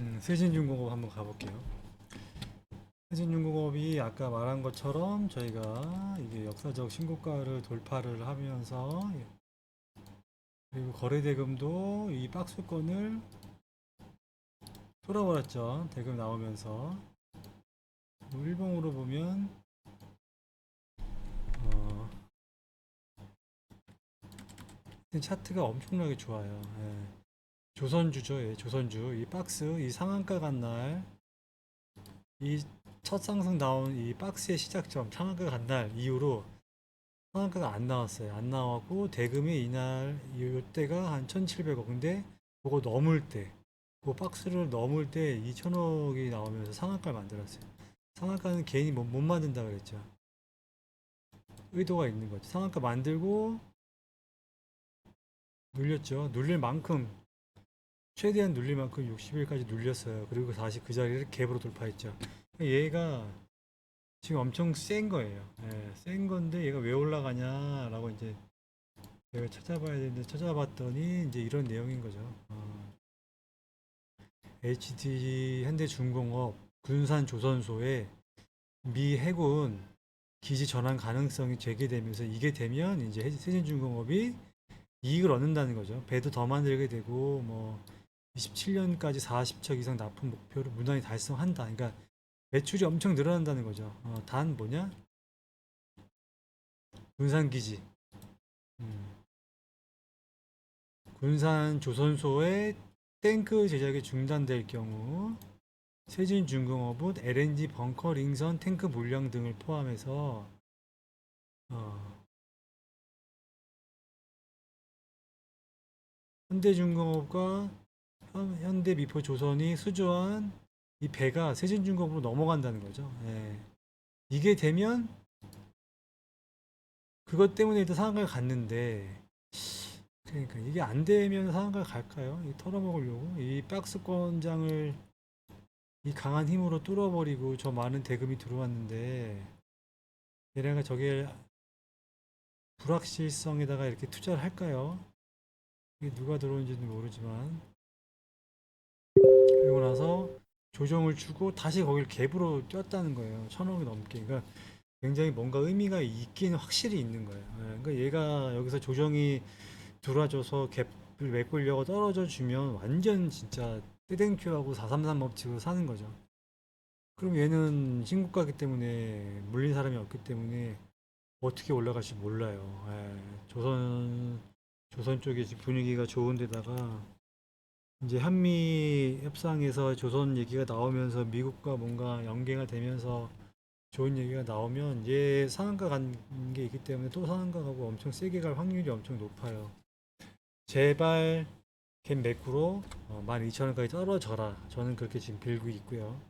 음, 세진중공업 한번 가볼게요. 세진중공업이 아까 말한 것처럼 저희가 이게 역사적 신고가를 돌파를 하면서 예. 그리고 거래대금도 이 박스권을 뚫어버렸죠. 대금 나오면서 일봉으로 보면 어, 차트가 엄청나게 좋아요. 예. 조선주죠, 예, 조선주. 이 박스, 이 상한가 간 날, 이 첫 상승 나온 이 박스의 시작점, 상한가 간 날 이후로 상한가가 안 나왔어요. 안 나왔고, 대금이 이날, 이때가 한 1,700억. 근데 그거 넘을 때, 그 박스를 넘을 때 2,000억이 나오면서 상한가를 만들었어요. 상한가는 괜히 못, 못 만든다 그랬죠. 의도가 있는 거죠. 상한가 만들고, 눌렸죠. 눌릴 만큼 최대한 눌릴 만큼 60일까지 눌렸어요. 그리고 다시 그 자리를 갭으로 돌파했죠. 얘가 지금 엄청 센 거예요. 예, 센 건데 얘가 왜 올라가냐라고 이제 내가 찾아봐야 되는데 찾아봤더니 이제 이런 내용인 거죠. 어, HD 현대중공업 군산 조선소에 미 해군 기지 전환 가능성이 제기되면서 이게 되면 이제 해- 세진중공업이 이익을 얻는다는 거죠. 배도 더 만들게 되고 뭐 27년까지 40척 이상 납품 목표를 무난히 달성한다. 그러니까 매출이 엄청 늘어난다는 거죠. 어, 단 뭐냐? 군산 기지. 음. 군산 조선소의 탱크 제작이 중단될 경우 세진중공업은 LNG 벙커 링선 탱크 물량 등을 포함해서 어, 현대중공업과 현- 현대미포 조선이 수주한 이 배가 세진중공업으로 넘어간다는 거죠. 예. 이게 되면 그것 때문에 일단 상한가를 갔는데 그러니까 이게 안 되면 상한가를 갈까요? 이 털어먹으려고 이 박스권장을 이 강한 힘으로 뚫어버리고 저 많은 대금이 들어왔는데 얘네가 저게 불확실성에다가 이렇게 투자를 할까요? 이게 누가 들어오는지는 모르지만 그리고 나서 조정을 주고 다시 거길 갭으로 뛰었다는 거예요. 천억이 넘게. 그러니까 굉장히 뭔가 의미가 있긴 확실히 있는 거예요. 예, 그러니까 얘가 여기서 조정이 들어와줘서 갭을 메꾸려고 떨어져 주면 완전 진짜 뜨댕큐하고 433 업치고 사는 거죠. 그럼 얘는 신고가기 때문에 물린 사람이 없기 때문에 어떻게 올라갈지 몰라요. 예, 조선 조선 쪽에 분위기가 좋은데다가 이제 한미 협상에서 조선 얘기가 나오면서 미국과 뭔가 연계가 되면서 좋은 얘기가 나오면 얘 상한가 간 게 있기 때문에 또 상한가 가고 엄청 세게 갈 확률이 엄청 높아요. 제발 갭 매꾸로 어, 12,000원까지 떨어져라. 저는 그렇게 지금 빌고 있고요.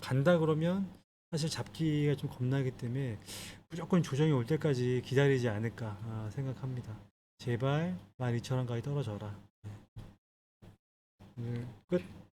간다 그러면 사실 잡기가 좀 겁나기 때문에 무조건 조정이 올 때까지 기다리지 않을까 아, 생각합니다. 제발 12,000원까지 떨어져라. 네. 끝.